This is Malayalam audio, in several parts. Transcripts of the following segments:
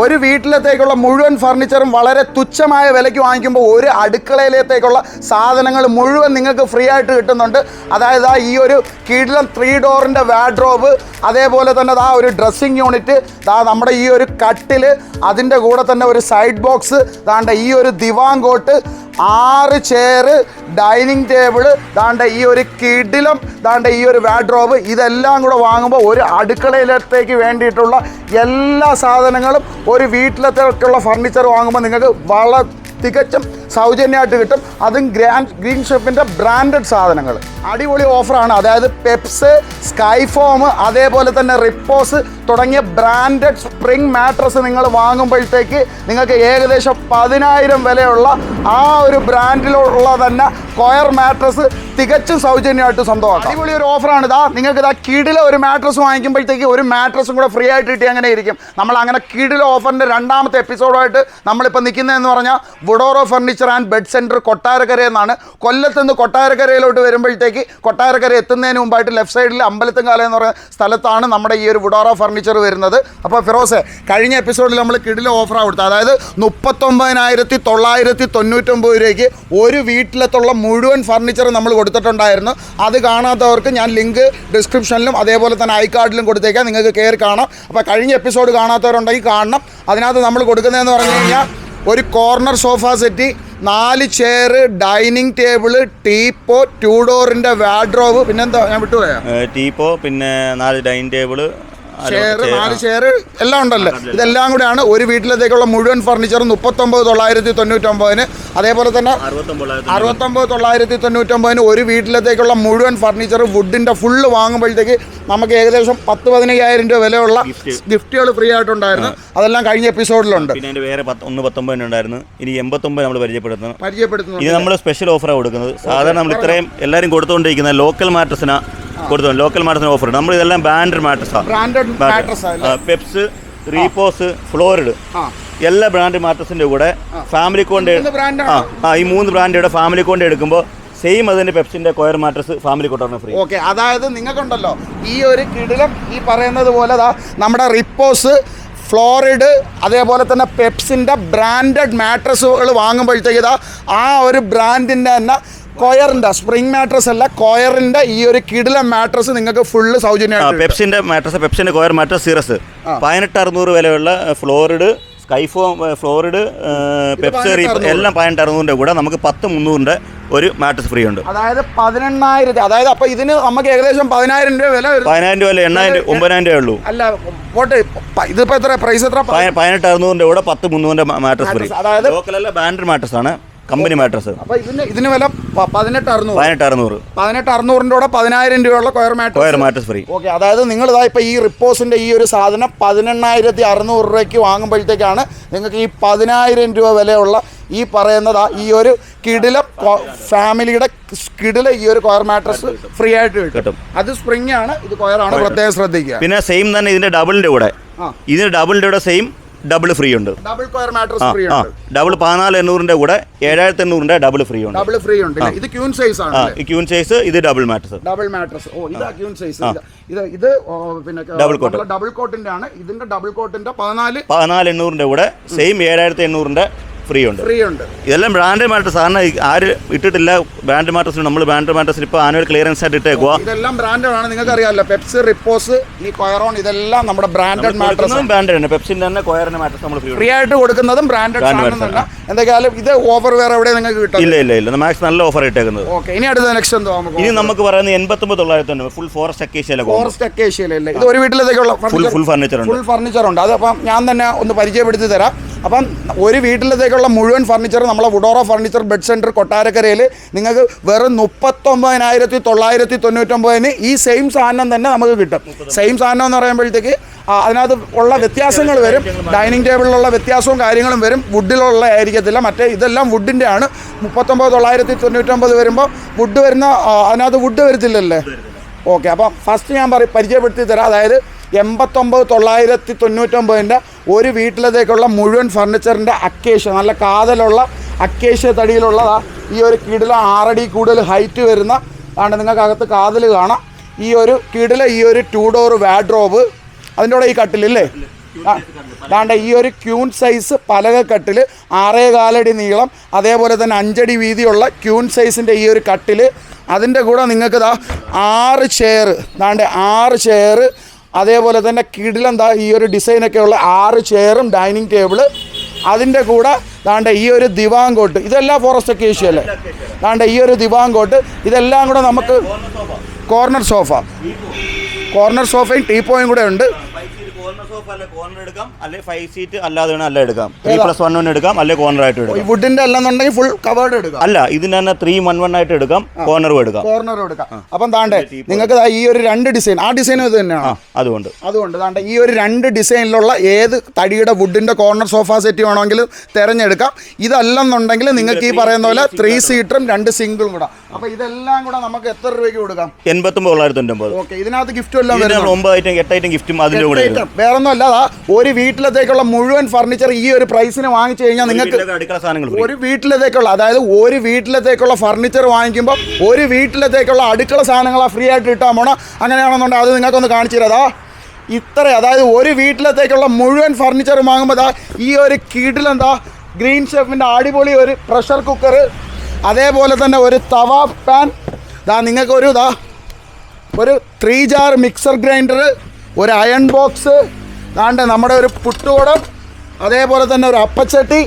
ഒരു വീട്ടിലത്തേക്കുള്ള മുഴുവൻ ഫർണിച്ചറും വളരെ തുച്ഛമായ വിലയ്ക്ക് വാങ്ങിക്കുമ്പോൾ ഒരു അടുക്കളയിലത്തേക്കുള്ള സാധനങ്ങൾ മുഴുവൻ നിങ്ങൾക്ക് ഫ്രീ ആയിട്ട് കിട്ടുന്നുണ്ട്. അതായത് ആ ഈ ഒരു കീഴിലും ത്രീ ഡോറിന്റെ വാഡ്രോബ് അതേപോലെ തന്നെ ദാ ഒരു ഡ്രസ്സിങ് യൂണിറ്റ് ദാ നമ്മുടെ ഈ ഒരു കട്ടിൽ അതിന്റെ കൂടെ തന്നെ ഒരു സൈഡ് ബോക്സ് ദാണ്ട ഈ ഒരു ദിവാങ്കോട്ട് ആറ് ചെയറ് ഡൈനിങ് ടേബിൾ ദാണ്ട ഈ ഒരു കിടിലം ദാണ്ട ഈ ഒരു വാഡ്രോബ് ഇതെല്ലാം കൂടെ വാങ്ങുമ്പോൾ ഒരു അടുക്കളയിലത്തേക്ക് വേണ്ടിയിട്ടുള്ള എല്ലാ സാധനങ്ങളും ഒരു വീട്ടിലത്തേക്കുള്ള ഫർണിച്ചർ വാങ്ങുമ്പോൾ നിങ്ങൾക്ക് വളരെ തികച്ചും സൗജന്യമായിട്ട് കിട്ടും. അതും ഗ്രാൻഡ് ഗ്രീൻ ഷെഫിന്റെ ബ്രാൻഡഡ് സാധനങ്ങൾ. അടിപൊളി ഓഫറാണ് അതായത് പെപ്സ് സ്കൈഫോം അതേപോലെ തന്നെ റിപ്പോസ് തുടങ്ങിയ ബ്രാൻഡഡ് സ്പ്രിംഗ് മാട്രസ് നിങ്ങൾ വാങ്ങുമ്പോഴത്തേക്ക് നിങ്ങൾക്ക് ഏകദേശം പതിനായിരം വിലയുള്ള ആ ഒരു ബ്രാൻഡിലുള്ള തന്നെ കൊയർ മാട്രസ് തികച്ചും സൗജന്യമായിട്ട് സ്വന്തമാക്കാം. അടിപൊളി ഒരു ഓഫറാണ്. ഇതാ നിങ്ങൾക്ക് ഇതാ കീടിലെ ഒരു മാട്രസ് വാങ്ങിക്കുമ്പോഴത്തേക്ക് ഒരു മാട്രസും കൂടെ ഫ്രീ ആയിട്ട് കിട്ടി അങ്ങനെ ഇരിക്കും നമ്മൾ അങ്ങനെ കീടിലെ ഓഫറിന്റെ രണ്ടാമത്തെ എപ്പിസോഡായിട്ട് നമ്മളിപ്പോൾ നിൽക്കുന്നതെന്ന് പറഞ്ഞാൽ Woodoro furniture and bed centre Kottarakkara എന്നാണ് കൊല്ലത്ത് നിന്ന് കൊട്ടാരക്കരയിലോട്ട് വരുമ്പോഴത്തേക്ക് കൊട്ടാരക്കര എത്തുന്നതിന് മുമ്പായിട്ട് ലെഫ്റ്റ് സൈഡിൽ അമ്പലത്തുംകാല എന്ന് പറയുന്ന സ്ഥലത്താണ് നമ്മുടെ ഈ ഒരു വുഡോറോ ഫർണിച്ചർ വരുന്നത്. അപ്പോൾ ഫിറോസെ കഴിഞ്ഞ എപ്പിസോഡിൽ നമ്മൾ കിടിലെ ഓഫറാണ് കൊടുത്തത്. അതായത് മുപ്പത്തൊമ്പതിനായിരത്തി തൊള്ളായിരത്തി തൊണ്ണൂറ്റൊമ്പത് രൂപയ്ക്ക് ഒരു വീട്ടിലത്തുള്ള മുഴുവൻ ഫർണിച്ചർ നമ്മൾ കൊടുത്തിട്ടുണ്ടായിരുന്നു. അത് കാണാത്തവർക്ക് ഞാൻ ലിങ്ക് ഡിസ്ക്രിപ്ഷനിലും അതേപോലെ തന്നെ ഐ കാർഡിലും കൊടുത്തേക്കാം. നിങ്ങൾക്ക് കയറി കാണാം. അപ്പോൾ കഴിഞ്ഞ എപ്പിസോഡ് കാണാത്തവരുണ്ടെങ്കിൽ കാണണം. അതിനകത്ത് നമ്മൾ കൊടുക്കുന്നതെന്ന് പറഞ്ഞു കഴിഞ്ഞാൽ ഒരു കോർണർ സോഫ സെറ്റ് നാല് chair dining table teapoy two ഡോറിന്റെ വാഡ്രോവ് പിന്നെന്താ? ഞാൻ വിട്ടുപോയാ? ടീപ്പോ പിന്നെ നാല് ഡൈനിങ് ടേബിൾ ചെയർ നാല് ഷെയർ എല്ലാം ഉണ്ടല്ലോ? ഇതെല്ലാം കൂടെയാണ് ഒരു വീട്ടിലത്തേക്കുള്ള മുഴുവൻ ഫർണിച്ചർ മുപ്പത്തൊമ്പത് തൊള്ളായിരത്തി തൊണ്ണൂറ്റൊമ്പതിന്. അതേപോലെ തന്നെ അറുപത്തൊമ്പത് തൊള്ളായിരത്തി തൊണ്ണൂറ്റൊമ്പതിന് ഒരു വീട്ടിലത്തേക്കുള്ള മുഴുവൻ ഫർണിച്ചർ വുഡിന്റെ ഫുള്ള് വാങ്ങുമ്പോഴത്തേക്ക് നമുക്ക് ഏകദേശം പത്ത് പതിനയ്യായിരം രൂപ വിലയുള്ള ഗിഫ്റ്റുകൾ ഫ്രീ ആയിട്ടുണ്ടായിരുന്നു. അതെല്ലാം കഴിഞ്ഞ എപ്പിസോഡിലുണ്ട് പിന്നെ വേറെ ഒന്ന് പത്തൊമ്പതിനുണ്ടായിരുന്നു ഇനി എൺപത്തൊമ്പത് നമ്മൾ പരിചയപ്പെടുത്തുന്നു പരിചയപ്പെടുത്തുന്നു ഇത് നമ്മൾ സ്പെഷ്യൽ ഓഫറാണ് കൊടുക്കുന്നത്. സാധാരണ നമ്മൾ ഇത്രയും എല്ലാവരും കൊടുത്തുകൊണ്ടിരിക്കുന്ന ലോക്കൽ മാട്രസിന് കൊടുത്തു ലോക്കൽ മാട്രസിന് ഓഫർ നമ്മൾ ഇതെല്ലാം ബ്രാൻഡഡ് മാട്രസാണ് ബ്രാൻഡഡ് മാട്രസ് പെപ്സ് റീപോസ് ഫ്ലോറിഡ് എല്ലാ ബ്രാൻഡ് മാട്രസിന്റെ കൂടെ ഫാമിലി കൊണ്ട് ആ ഈ മൂന്ന് ബ്രാൻഡിയുടെ ഫാമിലി കൊണ്ട് എടുക്കുമ്പോൾ സെയിം അതിന്റെ പെപ്സിന്റെ കൊയർ മാട്രസ് ഫാമിലി കൊണ്ടാണ് ഫ്രീ ഓക്കെ അതായത് നിങ്ങൾക്കുണ്ടല്ലോ ഈ ഒരു കിടിലം ഈ പറയുന്നത് പോലെ നമ്മുടെ റിപ്പോസ് ഫ്ലോറിഡ് അതേപോലെ തന്നെ പെപ്സിന്റെ ബ്രാൻഡഡ് മാട്രസുകൾ വാങ്ങുമ്പോഴത്തേക്ക് ആ ഒരു ബ്രാൻഡിന്റെ തന്നെ കൊയറിന്റെ സ്പ്രിംഗ് മാട്രസ് അല്ല കോയറിന്റെ ഈ ഒരു കിടില മാട്രസ് നിങ്ങൾക്ക് ഫുള്ള് സൗജന്യമാണ്. പെപ്സിന്റെ മാട്രസ് പെപ്സിന്റെ കോയർ മാട്രസ് സീറസ്. പതിനെട്ട് അറുന്നൂറ് വിലയുള്ള ഫ്ലോറിഡ് സ്കൈഫോ ഫ്ലോറിഡ് പെപ്സറി എല്ലാം പതിനെട്ട് അറുന്നൂറിന്റെ കൂടെ നമുക്ക് പത്ത് മുന്നൂറിന്റെ ഒരു മാട്രസ് ഫ്രീ ഉണ്ട്. അതായത് പതിനെണ്ണായിരത്തി അതായത് അപ്പോൾ ഇതിന് നമുക്ക് ഏകദേശം പതിനായിരം രൂപ വില പതിനായിരം രൂപ അല്ല? എണ്ണായിരം രൂപ ഒമ്പതിനായിരം രൂപ ഉള്ളൂ. അല്ല പോട്ടെ ഇതിപ്പോ എത്ര? പ്രൈസ് എത്ര? പതി- പതിനെട്ട് അറുന്നൂറിന്റെ കൂടെ പത്ത് മുന്നൂറിന്റെ മാട്രസ് ഫ്രീ. അതായത് ലോക്കലല്ല ബാൻഡ് മാട്രസ് ആണ്. കമ്പനി മാട്രസ് അപ്പൊ ഇതിന് ഇതിന് വില പ- പതിനെട്ട് അറുന്നൂറ്. പതിനെട്ട് അറുന്നൂറ്. പതിനെട്ട് അറുന്നൂറിന്റെ കൂടെ പതിനായിരം രൂപയുള്ള coir mattress coir mattress free okay അതായത് നിങ്ങൾ ഇതാ ഇപ്പോൾ ഈ റിപ്പോസിന്റെ ഈ ഒരു സാധനം പതിനെണ്ണായിരത്തി അറുന്നൂറ് രൂപയ്ക്ക് വാങ്ങുമ്പോഴത്തേക്കാണ് നിങ്ങൾക്ക് ഈ പതിനായിരം രൂപ വിലയുള്ള ഈ പറയുന്നതാ ഈ ഒരു കിടില ഫാമിലിയുടെ കിടില ഈ ഒരു കൊയർ മാട്രസ് ഫ്രീ ആയിട്ട് കിട്ടും. കിട്ടും. അത് സ്പ്രിംഗ് ആണ് ഇത് കൊയറാണ് പ്രത്യേകം ശ്രദ്ധിക്കുക. പിന്നെ സെയിം തന്നെ ഇതിന്റെ ഡബിളിന്റെ കൂടെ. ആ. ഇതിന് ഡബിളിന്റെ കൂടെ സെയിം ഡബിൾ ഫ്രീ ഉണ്ട്. ഡബിൾ കൊയർ മാട്രസ് ഫ്രീ ഉണ്ട്. ഡബിൾ പതിനാല് എണ്ണൂറിന്റെ കൂടെ ഏഴായിരത്തി എണ്ണൂറിന്റെ ഡബിൾ ഫ്രീ ഉണ്ട്. ഡബിൾ ഫ്രീ ഉണ്ട്. ഇത് ക്യൂൻ സൈസ് ആണ് ക്യൂൻ സൈസ് ഇത് ഡബിൾ മാട്രസ്. Double mattress. ഓ ഇത് ക്യൂൻ സൈസ്. ഇത് ഇത് പിന്നെ ഡബിൾ കോട്ട് ഡബിൾ കോട്ടിന്റെ ആണ് ഇതിന്റെ ഡബിൾ കോട്ടിന്റെ പതിനാല് പതിനാല് എണ്ണൂറിന്റെ കൂടെ സെയിം ഏഴായിരത്തി എണ്ണൂറിന്റെ ഫ്രീ ഉണ്ട് ഫ്രീ ഉണ്ട് ഇതെല്ലാം ബ്രാൻഡ് മാട്രസ് സാറിന് ആര് ഇട്ടിട്ടില്ല ബ്രാൻഡ് മാട്രസിന് നമ്മൾ ബ്രാൻഡ് മാറ്റേഴ്സിന് ഇപ്പോൾ ആനുവൽ ക്ലിയറൻസ് ആയിട്ട് ഇട്ടേക്കുക ഇതെല്ലാം ബ്രാൻഡഡ് ആണ്. നിങ്ങൾക്ക് അറിയാമല്ലോ പെപ്സി റിപ്പോസ് ഈ കൊയറോൺ ഇതെല്ലാം നമ്മുടെ ബ്രാൻഡഡ് മാറ്റസ് ബ്രാൻഡഡ് ആണ്. പെപ്സിന്റെ തന്നെ. കൊയറിന് മാറ്റേഴ്സ് നമ്മൾ ഫ്രീ ആയിട്ട് കൊടുക്കുന്നതും ബ്രാൻഡഡ് തന്നെ എന്തൊക്കെയാലും ഇത് ഓഫർ വേറെ എവിടെ നിങ്ങൾക്ക് കിട്ടും ഇല്ല ഇല്ല ഇല്ല. മാക്സ് നല്ല ഓഫർ ഇട്ടേക്കുന്നത്. ഓക്കെ ഇനി അടുത്ത നെക്സ്റ്റ് എന്തോ നമുക്ക് ഇനി നമുക്ക് പറയുന്നത് എൺപത്തൊമ്പത് തൊള്ളായിരത്തി തൊണ്ണൂറ്. ഫുൾ ഫോറസ്റ്റ് അക്കേഷ്യയിലെ ഫോറസ്റ്റ് അക്കേഷ്യയിലല്ലേ ഇത് ഒരു വീട്ടിലത്തേക്കുള്ള ഫുൾ ഫുൾ ഫർണിച്ചർ ഉണ്ട്. ഫുൾ ഫർണിച്ചർ ഉണ്ട്. അതപ്പം ഞാൻ തന്നെ ഒന്ന് പരിചയപ്പെടുത്തി തരാം. അപ്പം ഒരു വീട്ടിലത്തേക്കുള്ള മുഴുവൻ ഫർണിച്ചർ നമ്മളെ വുഡോറ ഫർണിച്ചർ ബെഡ് സെന്റർ കൊട്ടാരക്കരയിൽ നിങ്ങൾക്ക് വെറും മുപ്പത്തൊമ്പതിനായിരത്തി തൊള്ളായിരത്തി തൊണ്ണൂറ്റൊമ്പതിന് ഈ സെയിം സാധനം തന്നെ നമുക്ക് കിട്ടും. സെയിം സാധനം എന്ന് പറയുമ്പോഴത്തേക്ക് അതിനകത്ത് ഉള്ള വ്യത്യാസങ്ങൾ വരും. ഡൈനിങ് ടേബിളിലുള്ള വ്യത്യാസവും കാര്യങ്ങളും വരും. വുഡിലുള്ള ആയിരിക്കത്തില്ല. മറ്റേ ഇതെല്ലാം വുഡിന്റെ ആണ്. മുപ്പത്തൊമ്പത് തൊള്ളായിരത്തി തൊണ്ണൂറ്റൊമ്പത് വരുമ്പോൾ വുഡ് വരുന്ന അതിനകത്ത് വുഡ് വരത്തില്ലല്ലേ? ഓക്കെ അപ്പം ഫസ്റ്റ് ഞാൻ പറ പരിചയപ്പെടുത്തി തരാം. അതായത് എൺപത്തൊമ്പത് തൊള്ളായിരത്തി തൊണ്ണൂറ്റൊമ്പതിന്റെ ഒരു വീട്ടിലത്തേക്കുള്ള മുഴുവൻ ഫർണിച്ചറിന്റെ അക്കേഷ്യ നല്ല കാതലുള്ള അക്കേഷ്യ തടിയിലുള്ളതാ ഈ ഒരു കിടിൽ ആറടി കൂടുതൽ ഹൈറ്റ് വരുന്ന ആണ് നിങ്ങൾക്കകത്ത് കാതൽ കാണാം. ഈ ഒരു കിടിൽ ഈ ഒരു ടൂ ഡോർ വാഡ്രോബ് അതിന്റെ കൂടെ ഈ കട്ടിലില്ലേ ദാണ്ട ഈ ഒരു ക്യൂൺ സൈസ് പലക കട്ടിൽ ആറേ കാലടി നീളം അതേപോലെ തന്നെ അഞ്ചടി വീതിയുള്ള ക്യൂൺ സൈസിന്റെ ഈ ഒരു കട്ടിൽ. അതിന്റെ കൂടെ നിങ്ങൾക്ക് ദാ ആറ് ചെയർ ദാണ്ട് ആറ് ചെയർ അതേപോലെ തന്നെ കിടിലെന്താ ഈ ഒരു ഡിസൈനൊക്കെ ഉള്ള ആറ് ചെയറും ഡൈനിങ് ടേബിൾ അതിന്റെ കൂടെ ദാണ്ട ഈ ഒരു ദിവാങ്കോട്ട് ഇതെല്ലാം ഫോറസ്റ്റ് ഒക്കെ അല്ലേ? ദാണ്ട ഈ ഒരു ദിവാങ്കോട്ട് ഇതെല്ലാം കൂടെ നമുക്ക് കോർണർ സോഫ കോർണർ സോഫയും ടീപ്പോയും കൂടെ ഉണ്ട്. കോർണർ സോഫ അല്ലെ? കോർണർ എടുക്കാം. അല്ലെ ഫൈവ് സീറ്റ് അല്ലാതെ അല്ല എടുക്കാം. ത്രീ പ്ലസ് വൺ വൺ എടുക്കാം അല്ലെ കോർണർ ആയിട്ട് എടുക്കാം. അല്ലെന്നുണ്ടെങ്കിൽ ഫുൾ കവേർഡ് എടുക്കാം. അല്ല ഇതിന് തന്നെ ത്രീ വൺ വൺ ആയിട്ട് എടുക്കാം കോർണറും എടുക്കാം. കോർണർ എടുക്കാം. അപ്പം താണ്ടേ നിങ്ങൾക്ക് ഈ ഒരു രണ്ട് ഡിസൈൻ ആ ഡിസൈനും ഇത് തന്നെയാണ്. അതുകൊണ്ട്. അതുകൊണ്ട് താണ്ടെ ഈ ഒരു രണ്ട് ഡിസൈനിലുള്ള ഏത് തടിയുടെ വുഡിന്റെ കോർണർ സോഫ സെറ്റ് വേണമെങ്കിലും തിരഞ്ഞെടുക്കാം. ഇതല്ലെന്നുണ്ടെങ്കിൽ നിങ്ങൾക്ക് ഈ പറയുന്ന പോലെ ത്രീ സീറ്ററും രണ്ട് സിംഗിളും കൂടെ. അപ്പൊ ഇതെല്ലാം കൂടെ നമുക്ക് എത്ര രൂപയ്ക്ക് കൊടുക്കാം? എൺപത്തൊമ്പത് തൊള്ളായിരത്തി തൊണ്ണൂറ്റൊമ്പത്. ഓക്കെ ഇതിനകത്ത് ഗിഫ്റ്റും എല്ലാം ഒമ്പത് ഐറ്റം എട്ട് ഐറ്റം ഗിഫ്റ്റും അതിന്റെ കൂടെ വേറൊന്നും അല്ലാതാ ഒരു വീട്ടിലത്തേക്കുള്ള മുഴുവൻ ഫർണിച്ചർ ഈ ഒരു പ്രൈസിന് വാങ്ങിച്ചു കഴിഞ്ഞാൽ നിങ്ങൾക്ക് ഒരു വീട്ടിലത്തേക്കുള്ള അതായത് ഒരു വീട്ടിലത്തേക്കുള്ള ഫർണിച്ചർ വാങ്ങിക്കുമ്പോൾ ഒരു വീട്ടിലത്തേക്കുള്ള അടുക്കള സാധനങ്ങളാണ് ഫ്രീ ആയിട്ട് കിട്ടാൻ പോണോ. അങ്ങനെയാണെന്നുണ്ടെങ്കിൽ അത് നിങ്ങൾക്കൊന്ന് കാണിച്ചു തരാതാ ഇത്ര അതായത് ഒരു വീട്ടിലത്തേക്കുള്ള മുഴുവൻ ഫർണിച്ചർ വാങ്ങുമ്പോൾ ദാ ഈ ഒരു കീട്ടിലെന്താ ഗ്രീൻ ഷെഫിന്റെ അടിപൊളി ഒരു പ്രഷർ കുക്കർ അതേപോലെ തന്നെ ഒരു തവ പാൻ ദാ നിങ്ങൾക്കൊരു ഇതാ ഒരു ത്രീ ജാർ മിക്സർ ഗ്രൈൻഡർ ഒരു അയൺ ബോക്സ് ദാണ്ട് നമ്മുടെ ഒരു പുട്ടുകുടം അതേപോലെ തന്നെ ഒരു അപ്പച്ചട്ടി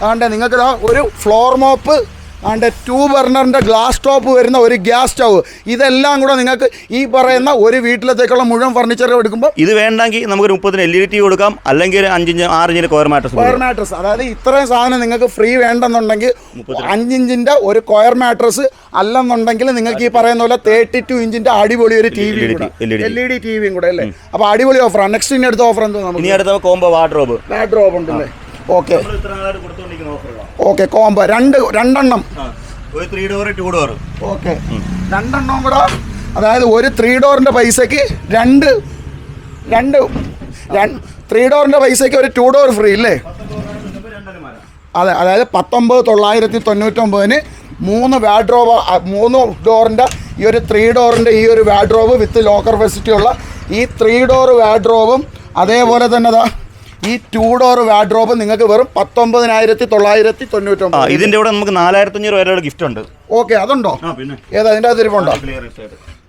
ദാണ്ട് നിങ്ങൾക്ക് ഒരു ഫ്ലോർ മോപ്പ് ദാണ്ട് ടൂ ബർണറിന്റെ ഗ്ലാസ് ടോപ്പ് വരുന്ന ഒരു ഗ്യാസ് സ്റ്റവ് ഇതെല്ലാം കൂടെ നിങ്ങൾക്ക് ഈ പറയുന്ന ഒരു വീട്ടിലത്തേക്കുള്ള മുഴുവൻ ഫർണിച്ചർ എടുക്കുമ്പോൾ ഇത് വേണ്ടെങ്കിൽ നമുക്ക് മുപ്പതിന് എൽ ഇ ഡി ടി കൊടുക്കാം. അല്ലെങ്കിൽ അഞ്ചിഞ്ച് ആറിഞ്ചിന് കോയർ മാട്രസ് കോയർ മാട്രസ് അതായത് ഇത്രയും സാധനം നിങ്ങൾക്ക് ഫ്രീ വേണ്ടെന്നുണ്ടെങ്കിൽ അഞ്ചിഞ്ചിന്റെ ഒരു കോയർ മാട്രസ് അല്ലെന്നുണ്ടെങ്കിൽ നിങ്ങൾക്ക് ഈ പറയുന്ന പോലെ തേർട്ടി ടു ഇഞ്ചിന്റെ അടിപൊളി ഒരു T V L E D T വിയും കൂടെ അല്ലേ? അപ്പോൾ അടിപൊളി ഓഫറാണ് നെക്സ്റ്റ് ഇനി അടുത്ത ഓഫർ എന്തോ നമുക്ക് ഇനി അടുത്ത കോംബോ വാർഡ്രോബ് വാർഡ്രോബ് ഉണ്ടല്ലേ? ഓക്കെ ഓക്കെ കോംബോ രണ്ട് രണ്ടെണ്ണം. ഒരു three door two door okay രണ്ടെണ്ണം കൂടെ. അതായത് ഒരു ത്രീ ഡോറിന്റെ പൈസയ്ക്ക് രണ്ട് രണ്ട് ത്രീ ഡോറിന്റെ പൈസയ്ക്ക് ഒരു ടു ഡോർ ഫ്രീ അല്ലേ അതെ അതായത് പത്തൊമ്പത് തൊള്ളായിരത്തി തൊണ്ണൂറ്റൊമ്പതിന് മൂന്ന് വാഡ്രോബ് മൂന്ന് ഡോറിന്റെ ഈ ഒരു ത്രീ ഡോറിന്റെ ഈ ഒരു വാഡ്രോബ് വിത്ത് ലോക്കർ ഫെസിലിറ്റി ഉള്ള ഈ ത്രീ ഡോർ വാഡ്രോബും അതേപോലെ തന്നെ ദാ ഈ ടൂ ഡോർ വാഡ്രോബ് നിങ്ങൾക്ക് വെറും പത്തൊമ്പതിനായിരത്തി തൊള്ളായിരത്തി തൊണ്ണൂറ്റൊമ്പത് ഇതിന്റെ കൂടെ നമുക്ക് നാലായിരത്തി അഞ്ഞൂറ് വരെയുള്ള ഗിഫ്റ്റ് ഉണ്ട്. ഓക്കെ അതുണ്ടോ? ഏതാ അതിന്റെ അകത്ത് ഇരിപ്പുണ്ടോ?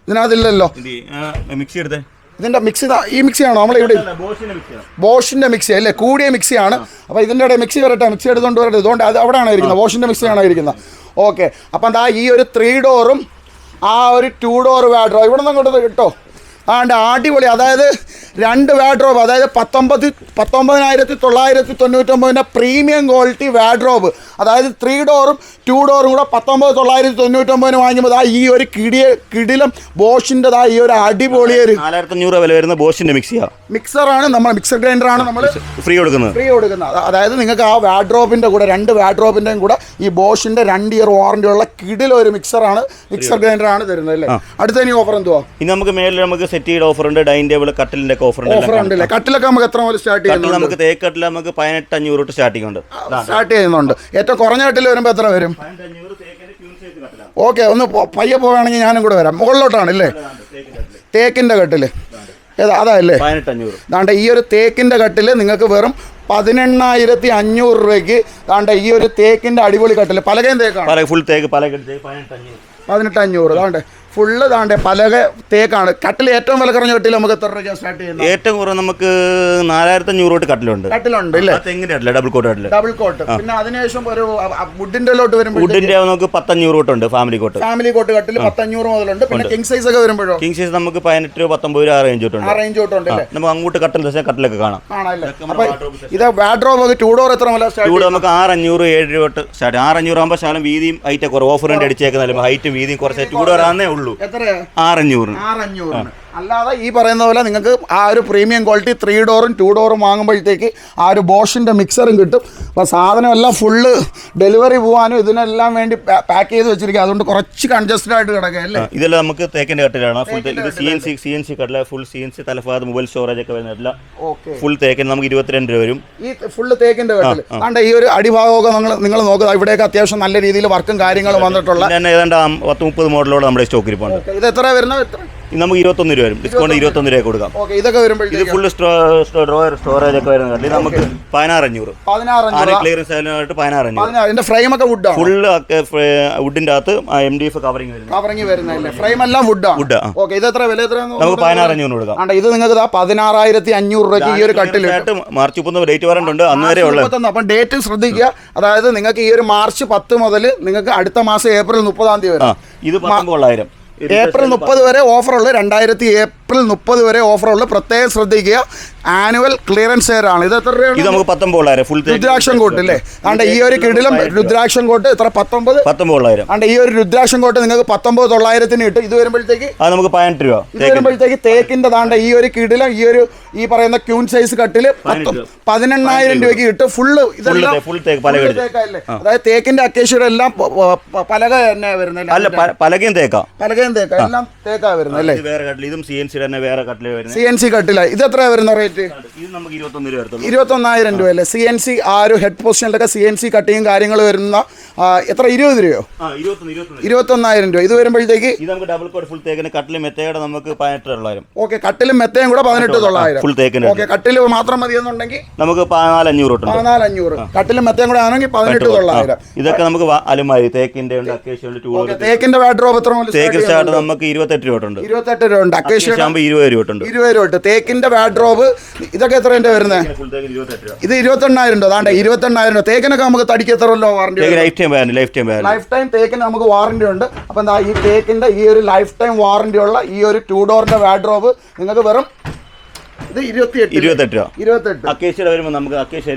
ഇതിനകത്തില്ലല്ലോ. ഇത് മിക്സി എടുത്തേ ഇതിന്റെ മിക്സി ഈ മിക്സിയാണോ നമ്മളിവിടെ ബോസിന്റെ മിക്സി ബോഷിന്റെ മിക്സി അല്ലേ? കൂടിയ മിക്സിയാണ് അപ്പോൾ ഇതിന്റെ ഇടയിൽ മിക്സി വരട്ടെ മിക്സി എടുത്തുകൊണ്ട് വരട്ടെ. ഇതുകൊണ്ട് അത് അവിടെയാണ് ഇരിക്കുന്നത്? ബോഷിന്റെ മിക്സി മിക്സിയാണ് ഇരിക്കുന്നത്? ഓക്കെ അപ്പം എന്താ ഈ ഒരു ത്രീ ഡോറും ആ ഒരു ടു ഡോർ വാഡ്രോ ഇവിടെ നിന്ന് അങ്ങോട്ട് കിട്ടോ ആണ്ട് അടിപൊളി. അതായത് രണ്ട് വാഡ്രോബ് അതായത് പത്തൊമ്പത് പത്തൊമ്പതിനായിരത്തി തൊള്ളായിരത്തി തൊണ്ണൂറ്റൊമ്പതിന്റെ പ്രീമിയം ക്വാളിറ്റി വാഡ്രോബ് അതായത് ത്രീ ഡോറും ടു ഡോറും കൂടെ പത്തൊമ്പത് തൊള്ളായിരത്തി തൊണ്ണൂറ്റൊമ്പതിന് വാങ്ങിയപ്പോൾ ഈ ഒരു കിടിയ കിടിലം ബോഷിന്റെതാ ഈ ഒരു അടിപൊളി ഒരു നാലായിരത്തി അഞ്ഞൂറ് വില വരുന്ന ബോഷിന്റെ മിക്സിയാണ് മിക്സറാണ് നമ്മൾ മിക്സർ ഗ്രൈൻഡറാണ് നമ്മൾ ഫ്രീ കൊടുക്കുന്നത്. ഫ്രീ കൊടുക്കുന്നത്. അതായത് നിങ്ങൾക്ക് ആ വാഡ്രോപ്പിന്റെ കൂടെ രണ്ട് വാഡ്രോപ്പിന്റെയും കൂടെ ഈ ബോഷിന്റെ രണ്ട് ഇയർ വാറണ്ടി ഉള്ള കിടിലൊരു മിക്സറാണ് മിക്സർ ഗ്രൈൻഡറാണ് തരുന്നത് അല്ലേ? അടുത്ത ഇനി ഓഫർ എന്തുവാ? ഇനി നമുക്ക് മേലെ നമുക്ക് സെറ്റ് ചെയ്ത ഓഫർ ഉണ്ട്. ഡൈനിങ് ടേബിൾ കട്ടിലിന്റെ ഒക്കെ ഓഫർ ഉണ്ട്. ഓഫർ ഉണ്ട് കട്ടിലൊക്കെ നമുക്ക് എത്ര മുതൽ സ്റ്റാർട്ട് ചെയ്യുന്നത് നമുക്ക് നമുക്ക് തേക്കട്ടിൽ നമുക്ക് പതിനെട്ട് അഞ്ഞൂറ് തൊട്ട് സ്റ്റാർട്ടിംഗ് ഉണ്ട് സ്റ്റാർട്ട് ചെയ്യുന്നുണ്ട്. ഏറ്റവും കുറഞ്ഞ കട്ടിൽ വരുമ്പോൾ എത്ര വരും? ഓക്കെ ഒന്ന് പയ്യെ പോവുകയാണെങ്കിൽ ഞാനും കൂടെ വരാം. മുകളിലോട്ടാണ് അല്ലേ തേക്കിന്റെ കട്ടിൽ ഏതാ അതാ അല്ലേ പതിനെട്ട് അഞ്ഞൂറ് ദാണ്ട ഈ ഒരു തേക്കിന്റെ കട്ടിൽ നിങ്ങൾക്ക് വെറും പതിനെണ്ണായിരത്തി അഞ്ഞൂറ് രൂപയ്ക്ക് ദാണ്ട ഈ ഒരു തേക്കിന്റെ അടിപൊളി കട്ടിൽ പലകയും തേക്കാണ്? ഫുൾ തേക്ക് പല തേക്ക് പതിനെട്ട് അഞ്ഞൂറ് പതിനെട്ട് അഞ്ഞൂറ് ദാണ്ട്. ഫുള്ള് താണ്ടേ പലക തേക്കാണ്. കട്ടിൽ ഏറ്റവും വില കുറഞ്ഞ കട്ടിൽ നമുക്ക് എത്ര രൂപ സ്റ്റാർട്ട് ചെയ്യുന്നത്? ഏറ്റവും കുറവ് നമുക്ക് നാലായിരത്തി അഞ്ഞൂറ് തൊട്ട് കട്ടിലുണ്ട്. കട്ടിലുണ്ട് ഇല്ലേ? തെങ്ങിന്റെ ഡബിൾ കോട്ട് കട്ടിൽ. Double cot. പിന്നെ അതിനുശേഷം ഒരു വുഡിന്റെ ലോട്ട് വരുമ്പോൾ വുഡിന്റെ നമുക്ക് പത്തഞ്ഞൂറ് തൊട്ടുണ്ട് ഫാമിലി കോട്ട്. ഫാമിലി കോട്ട് കട്ടിൽ പത്തഞ്ഞൂറ് മുതലുണ്ട്. പിന്നെ കിങ് സൈസ് ഒക്കെ വരുമ്പോഴോ? കിങ് സൈസ് നമുക്ക് പതിനെട്ട് രൂപ പത്തൊമ്പത് രൂപ ആ റേഞ്ച് ആ തൊട്ടുണ്ട് റേഞ്ച് തൊട്ടുണ്ട് അല്ലേ? നമുക്ക് അങ്ങോട്ട് കട്ടിൽ ദശ കട്ടിലൊക്കെ കാണാം. ആണല്ലേ അപ്പൊ ഇത് വാഡ്രോബ് ടൂ ഡോർ എത്ര മുതൽ സ്റ്റാർട്ട് ഡോർ നമുക്ക് ആറ് അഞ്ഞൂറ് ഏഴ് രൂപ തൊട്ട് സ്റ്റാർട്ട് ആറ് അഞ്ഞൂറ് ആകുമ്പോൾ ശാലം വീതിയും ഹൈറ്റ് കുറവ് ഓഫർ ഉണ്ട് അടിച്ചേക്കുന്നല്ലോ ഹൈറ്റും വീതിയും കുറച്ച്. ടൂ ഡോർ ആണെന്നേ ഉള്ളൂ. എത്രയാ? ആറഞ്ഞൂറിന്. ആറഞ്ഞൂറിന്. അല്ലാതെ ഈ പറയുന്ന പോലെ നിങ്ങൾക്ക് ആ ഒരു പ്രീമിയം ക്വാളിറ്റി ത്രീ ഡോറും ടു ഡോറും വാങ്ങുമ്പോഴത്തേക്ക് ആ ഒരു ബോഷിന്റെ മിക്സറും കിട്ടും. അപ്പോൾ സാധനമെല്ലാം ഫുള്ള് ഡെലിവറി പോകാനും ഇതിനെല്ലാം വേണ്ടി പാക്ക് ചെയ്ത് വെച്ചിരിക്കുക അതുകൊണ്ട് കുറച്ച് കൺജസ്റ്റഡ് ആയിട്ട് കിടക്കുക അല്ലേ? ഇതെല്ലാം നമുക്ക് തേക്കിന്റെ കട്ടിലാണ്. ഫുൾ ഇത് C N C C N C കട്ടില full C N C തലഫാദ് മൊബൈൽ സ്റ്റോറേജ് ഒക്കെ വരുന്നതെല്ലാം ഓക്കെ. ഫുൾ തേക്കിന് നമുക്ക് ഇരുപത്തിരണ്ട് രൂപ വരും. ഈ ഫുള്ള് തേക്കിന്റെ കട്ടിൽ അതുകൊണ്ട് ഈ ഒരു അടിഭാഗമൊക്കെ നിങ്ങൾ നിങ്ങൾ നോക്കുക. ഇവിടെയൊക്കെ അത്യാവശ്യം നല്ല രീതിയിൽ വർക്കും കാര്യങ്ങളും വന്നിട്ടുള്ള ഏതാണ്ട് പത്ത് മുപ്പത് മോഡലോട് നമ്മുടെ സ്റ്റോക്ക് ഇരിപ്പുണ്ട്. ഇത് എത്ര വരുന്നത്? എത്ര നമുക്ക് ഇരുപത്തൊന്ന് രൂപ വരും. ഡിസ്കൗണ്ട് ഇരുപത്തൊന്ന്? രൂപ കൊടുക്കാം. ഇതൊക്കെ ഇത് സ്റ്റോ ഫുള്ള് ഡ്രോയർ സ്റ്റോറേജ് ഒക്കെ വരുന്ന കാര്യം നമുക്ക് പതിനാറ് അഞ്ഞൂറ് പതിനാറ് ആന ക്ലിയറൻസ് ആയിട്ട് പതിനാറ് അഞ്ഞൂറ് പതിനാറ്. ഇതിന്റെ ഫ്രെയിം ഒക്കെ വുഡാണ് ഫുള്ള് വുഡിന്റെ അകത്ത് എം ഡി എഫ് കവറിംഗ് വരുന്നത്. കവറിംഗ് വരുന്നതല്ലേ? ഫ്രെയിം എല്ലാം വുഡ് വുഡ് ഓക്കെ ഇത് എത്ര വില? എത്ര നമുക്ക് പതിനാറ് അഞ്ഞൂറ് കൊടുക്കാം. ഇത് നിങ്ങൾക്ക് പതിനാറായിരത്തി അഞ്ഞൂറ് രൂപയ്ക്ക് ഈ ഒരു കട്ടിൽ മാർച്ച് മുപ്പത്തൊന്ന് ഡേറ്റ് പറഞ്ഞിട്ടുണ്ട് അന്ന് വരെ ഉള്ളത്. അപ്പം ഡേറ്റ് ശ്രദ്ധിക്കുക. അതായത് നിങ്ങൾക്ക് ഈ ഒരു മാർച്ച് പത്ത് മുതൽ നിങ്ങൾക്ക് അടുത്ത മാസം ഏപ്രിൽ മുപ്പതാം തീയതി വരാം. വരെ ഇത് പത്തൊമ്പതൊള്ളായിരം ഏപ്രിൽ മുപ്പത് വരെ ഓഫറുള്ളൂ രണ്ടായിരത്തി ഏപ്രിൽ മുപ്പത് വരെ ഓഫറുള്ള പ്രത്യേകം ശ്രദ്ധിക്കുക. ആനുവൽ ക്ലിയറൻസ് ആണ് ഇത് എത്ര ഇത് രൂപയാണ് നമുക്ക് പത്തൊമ്പതൊള്ളായിരം ഫുൾ രുദ്രാക്ഷം കോട്ട് അല്ലേ? ആണ്ട് ഈ ഒരു കിടിലം രുദ്രാക്ഷം കോട്ട് എത്ര? പത്തൊമ്പത്? പത്തൊമ്പതായിരം ആണ്ട് ഈ ഒരു രുദ്രാക്ഷം കോട്ട് നിങ്ങൾക്ക് പത്തൊമ്പത് തൊള്ളായിരത്തിന് കിട്ടും ഇത് വരുമ്പോഴത്തേക്ക് അത് നമുക്ക് പതിനെട്ട് രൂപ. ഇത് വരുമ്പോഴത്തേക്ക് തേക്കിന്റെ താണ്ട ഈ ഒരു കിടിലം ഈ ഒരു ഈ പറയുന്ന ക്യൂൺ സൈസ് പതിനെട്ട്. പതിനെണ്ണായിരം രൂപയ്ക്ക് കിട്ടും ഫുള്ള് ഇതെല്ലാം ഫുൾ തേക്കല്ലേ? അതായത് തേക്കിന്റെ അക്കേഷ്യയുടെ എല്ലാം പലക തന്നെ വരുന്നത് പലകയും തേക്കാം. പലകയും തേക്കാം. എല്ലാം തേക്കാ വരുന്നത് അല്ലേ വേറെ കട്ടിൽ ഇതും സി എൻ സി തന്നെ വേറെ കട്ടിൽ വരുന്നത്. സി എൻ സി കട്ടില. ഇത് എത്ര വരുന്ന റേറ്റ് ഇത് നമുക്ക് ഇരുപത്തൊന്ന് രൂപ എടുത്തുള്ളൂ ഇരുപത്തൊന്നായിരം രൂപ അല്ലേ സി എൻ സി ആ ഒരു ഹെഡ് പൊസിഷനിലൊക്കെ സി എൻ സി കട്ടിയും കാര്യങ്ങൾ വരുന്ന എത്ര? ഇരുപത് രൂപയോ? ഇരുപത്തൊന്നായിരം രൂപ. ഇത് വരുമ്പോഴത്തേക്ക് ഇത് നമുക്ക് ഡബിൾ കോഡ് ഫുൾ തേക്കിന് കട്ടിലും മെത്തയുടെ നമുക്ക് പതിനെട്ട് തൊള്ളായിരം. ഓക്കെ കട്ടിലും മെത്തയും കൂടെ പതിനെട്ട് തൊള്ളായിരം. ഫുൾ തേക്കിന് ഓക്കെ കട്ടിൽ മാത്രം മതി എന്നുണ്ടെങ്കിൽ നമുക്ക് പതിനാലഞ്ഞൂറ് പതിനാലഞ്ഞൂറ്. കട്ടിലും മെത്തയും കൂടെ ആണെങ്കിൽ പതിനെട്ട് തൊള്ളായിരം. ഇതൊക്കെ നമുക്ക് അലുമാരി തേക്കിന്റെ ഉണ്ട് അക്കേഷ്യ ഉണ്ട് ടൂൾ ഓക്കെ തേക്കിന്റെ വാഡ്രോബ് എത്ര മുതൽ തേക്ക് സ്റ്റാർട്ട് നമുക്ക് ഇരുപത്തെട്ട് രൂപ ഉണ്ട് ഇരുപത്തെട്ട് രൂപ ഉണ്ട്. അക്കേഷ്യ ഇരുപത് രൂപ ഉണ്ട് ഇരുപത് രൂപ ഉണ്ട്. തേക്കിന്റെ വാഡ്രോബ് ഇതൊക്കെ എത്ര വരുന്നത്? ഇത് ഇരുപത്തെണ്ണായിരം രൂപ. അതാണ്ട് ഇരുപത്തെണ്ണായിരം രൂപ. തേക്കിനൊക്കെ നമുക്ക് തടിക്ക് എത്ര warranty time warranty life time warranty life time തേക്കിന് നമുക്ക് വാറണ്ടി ഉണ്ട്. അപ്പോൾ എന്താ ഈ തേക്കിന്റെ ഈ ഒരു ലൈഫ് ടൈം വാറണ്ടി ഉള്ള ഈ ഒരു ടു ഡോറിന്റെ വാഡ്രോബ് നിങ്ങൾക്ക് വെറും ഇത് ഇരുപത്തിയെട്ട് ഇരുപത്തെട്ട് രൂപ. ഇരുപത്തെട്ട്. അക്കേഷ്യയുടെ വരുമ്പോൾ നമുക്ക് അക്കേഷ്യ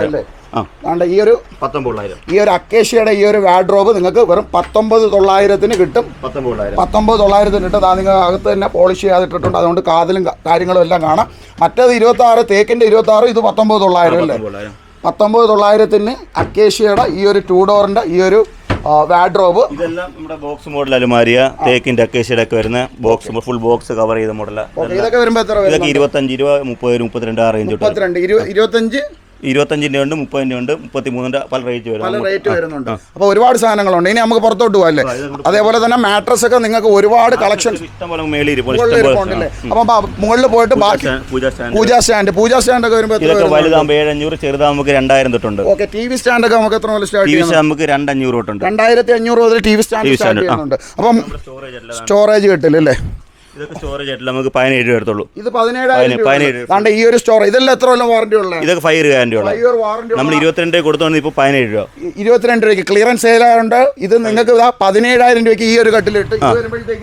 അല്ലേ? ആ. ഈ ഒരു പത്തൊമ്പതൊള്ളായിരം ഈ ഒരു അക്കേഷ്യയുടെ ഈ ഒരു വാഡ്രോബ് നിങ്ങൾക്ക് വെറും പത്തൊമ്പത് തൊള്ളായിരത്തിന് കിട്ടും. പത്തൊമ്പതൊള്ളായിരം പത്തൊമ്പത് തൊള്ളായിരത്തിന് കിട്ടും. അത് നിങ്ങൾ അകത്ത് തന്നെ പോളിഷ് ചെയ്തിട്ടിട്ടുണ്ട് അതുകൊണ്ട് കാതിലും കാര്യങ്ങളും എല്ലാം കാണാം. മറ്റേത് ഇരുപത്തി ആറ് തേക്കിന്റെ ഇരുപത്തി ആറ് ഇത് പത്തൊമ്പത് തൊള്ളായിരം അല്ലേ? പത്തൊമ്പത് തൊള്ളായിരത്തിന് അക്കേഷ്യയുടെ ഈ ഒരു ടൂ ഡോറിന്റെ ഈ ഒരു വാഡ്രോബ് ഇതെല്ലാം നമ്മുടെ ബോക്സ് മോഡൽ അലുമാരിയ തേക്കിന്റെ അക്കേഷ്യയുടെ ഒക്കെ വരുന്ന ബോക്സ് ഫുൾ ബോക്സ് കവർ ചെയ്ത മോഡൽ ഓക്കെ ഇതൊക്കെ വരുമ്പോൾ എത്ര വരും ഇതൊക്കെ ഇരുപത്തഞ്ച് രൂപ മുപ്പത് മുപ്പത്തിരണ്ട് ആ റേഞ്ച് മുപ്പത്തിരണ്ട് ഇരുപത്തഞ്ച് ഇരുപത്തഞ്ചിന്റെ ഉണ്ട് മുപ്പതിന്റെ ഉണ്ട് മുപ്പത്തി മൂന്നിന്റെ പല റേറ്റ് വരും. പല റേറ്റ് വരുന്നുണ്ട്. അപ്പോൾ ഒരുപാട് സാധനങ്ങളുണ്ട്. ഇനി നമുക്ക് പുറത്തോട്ട് പോകല്ലേ അതേപോലെ തന്നെ മാട്രസ് ഒക്കെ നിങ്ങൾക്ക് ഒരുപാട് കളക്ഷൻ ഇഷ്ടം പോലെ മേളിൽ ഇരിപ്പോൾ മുകളിൽ ഇരിപ്പുണ്ടല്ലേ പോയിട്ട് ബാക്കി പൂജ സ്റ്റാൻഡ്. പൂജാ സ്റ്റാൻഡ് ഒക്കെ വരുമ്പോൾ ഇതൊക്കെ വലുതാകുമ്പോൾ ഏഴഞ്ഞൂറ് ചെറുതാകുമ്പോൾ രണ്ടായിരം തൊട്ടുണ്ട്. ഓക്കെ ടി വി സ്റ്റാൻഡ് ഒക്കെ നമുക്ക് എത്ര മുതൽ സ്റ്റാർട്ട് നമുക്ക് രണ്ടഞ്ഞൂറ് തൊട്ടുണ്ട്. രണ്ടായിരത്തി അഞ്ഞൂറ് മുതൽ T V stand stand start. ചെയ്യുന്നുണ്ട്. അപ്പം സ്റ്റോറേജ് കിട്ടില്ല അല്ലേ? ഇതൊക്കെ സ്റ്റോറേജ് ആയിട്ടില്ല. നമുക്ക് പതിനേഴ് രൂപ എടുത്തുള്ളൂ ഇത് പതിനേഴായിരം രൂപ പതിനേഴ്. അതാണ്ട് ഈ ഒരു സ്റ്റോർ ഇതെല്ലാം എത്ര കൊല്ലം വാറണ്ടി ഉള്ളത് ഇതൊക്കെ ഫൈവ് ഗ്യാരണ്ടി ഉള്ള ഈ ഒരു വാറണ്ടി നമ്മൾ ഇരുപത്തിരണ്ട് കൊടുത്തോണ്ട് ഇപ്പോൾ പതിനേഴ് രൂപ. ഇരുപത്തിരണ്ട് രൂപയ്ക്ക് ക്ലിയറൻസ് സെയിലായതുകൊണ്ട് ഇത് നിങ്ങൾക്ക് പതിനേഴായിരം രൂപയ്ക്ക് ഈ ഒരു കട്ടിലിട്ട്